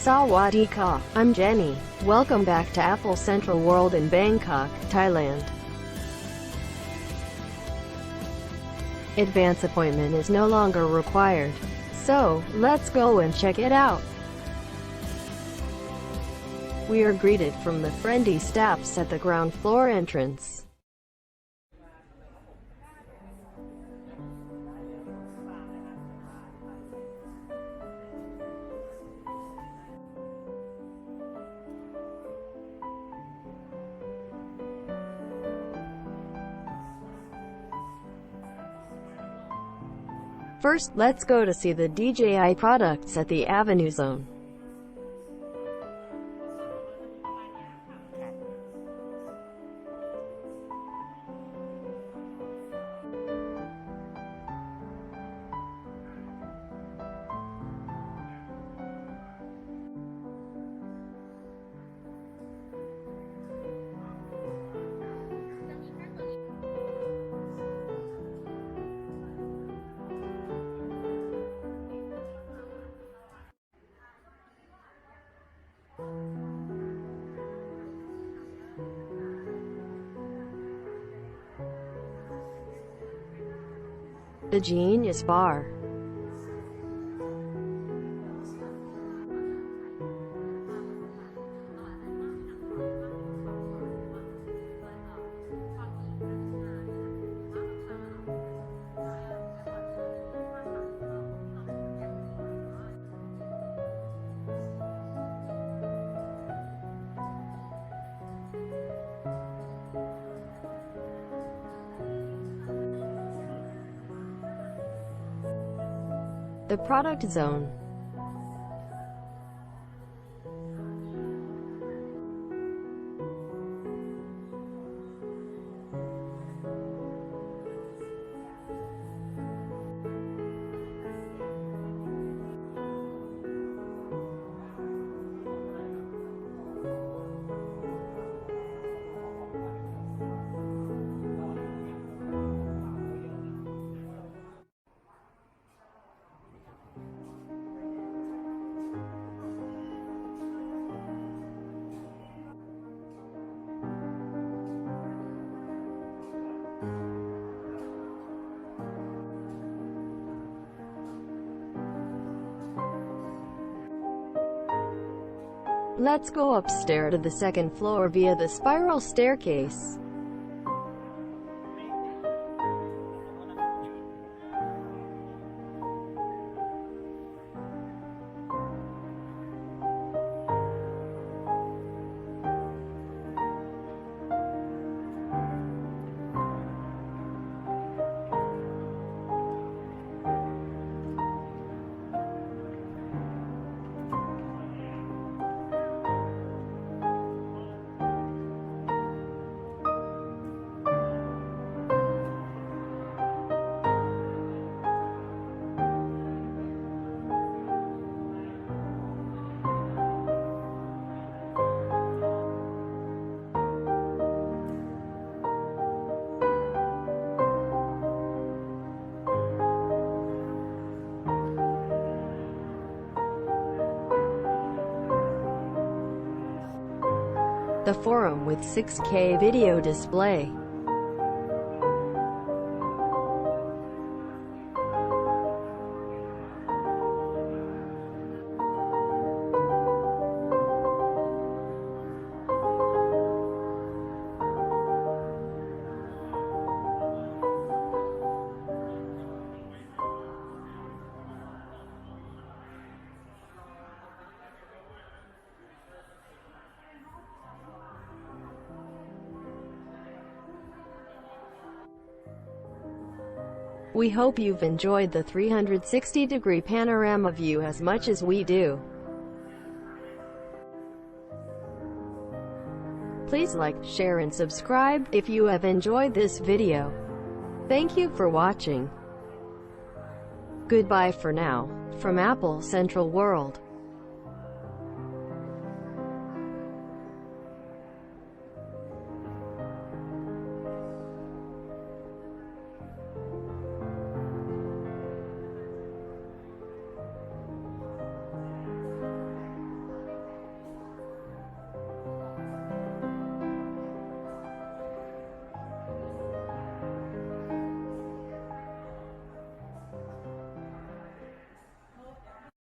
Sawadee I'm Jenny. Welcome back to Apple Central World in Bangkok, Thailand. Advance appointment is no longer required. So, let's go and check it out. We are greeted from the friendly steps at the ground floor entrance. First, let's go to see the DJI products at the Avenue Zone. The Genius Bar The Product Zone Let's go upstairs to the second floor via the spiral staircase. The forum with 6K video display. We hope you've enjoyed the 360-degree panorama view as much as we do. Please like, share and subscribe if you have enjoyed this video. Thank you for watching. Goodbye for now. From Apple Central World.